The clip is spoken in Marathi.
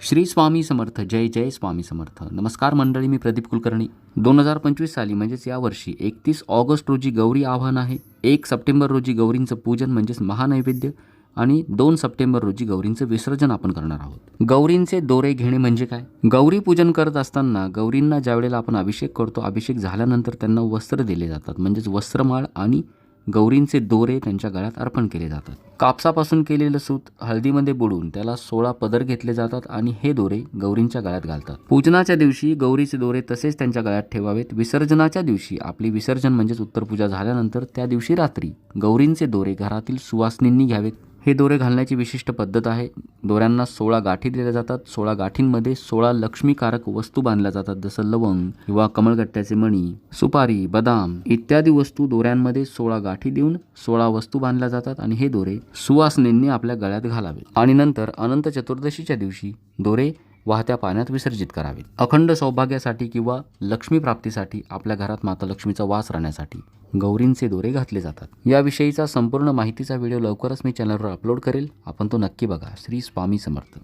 श्री स्वामी समर्थ जय जय स्वामी समर्थ. नमस्कार मंडळी मी प्रदीप कुलकर्णी. दोन हजार पंचवीस साली म्हणजेच यावर्षी एकतीस ऑगस्ट रोजी गौरी आव्हान आहे. एक सप्टेंबर रोजी गौरींचं पूजन म्हणजेच महानैवेद्य आणि दोन सप्टेंबर रोजी गौरींचं विसर्जन आपण करणार आहोत. गौरींचे दोरे घेणे म्हणजे काय? गौरी पूजन करत असताना गौरींना ज्यावेळेला आपण अभिषेक करतो अभिषेक झाल्यानंतर त्यांना वस्त्र दिले जातात. म्हणजेच वस्त्रमाळ आणि गौरींचे दोरे त्यांच्या गळ्यात अर्पण केले जातात. कापसापासून केलेलं सूत हळदीमध्ये बुडून त्याला सोळा पदर घेतले जातात आणि हे दोरे गौरींच्या गळ्यात घालतात. पूजनाच्या दिवशी गौरीचे दोरे तसेच त्यांच्या गळ्यात ठेवावेत. विसर्जनाच्या दिवशी आपली विसर्जन म्हणजेच उत्तरपूजा झाल्यानंतर त्या दिवशी रात्री गौरींचे दोरे घरातील सुवासनींनी घ्यावेत. हे दोरे घालण्याची विशिष्ट पद्धत आहे. दोऱ्यांना सोळा गाठी दिल्या जातात. सोळा गाठींमध्ये सोळा लक्ष्मीकारक वस्तू बांधल्या जातात जसं लवंग किंवा कमळगट्ट्याचे मणी सुपारी बदाम इत्यादी वस्तू दोऱ्यांमध्ये सोळा गाठी देऊन सोळा वस्तू बांधल्या जातात आणि हे दोरे सुवासनींनी आपल्या गळ्यात घालावे. आणि नंतर अनंत चतुर्दशीच्या दिवशी दोरे वाहत्या पाण्यात विसर्जित करावेत. अखंड सौभाग्यासाठी किंवा लक्ष्मी प्राप्तीसाठी आपल्या घरात माता लक्ष्मीचा वास राहण्यासाठी गौरींचे दोरे घातले जातात. याविषयीचा संपूर्ण माहितीचा व्हिडिओ लवकरच मी चॅनलवर अपलोड करेल. आपण तो नक्की बघा. श्री स्वामी समर्थ.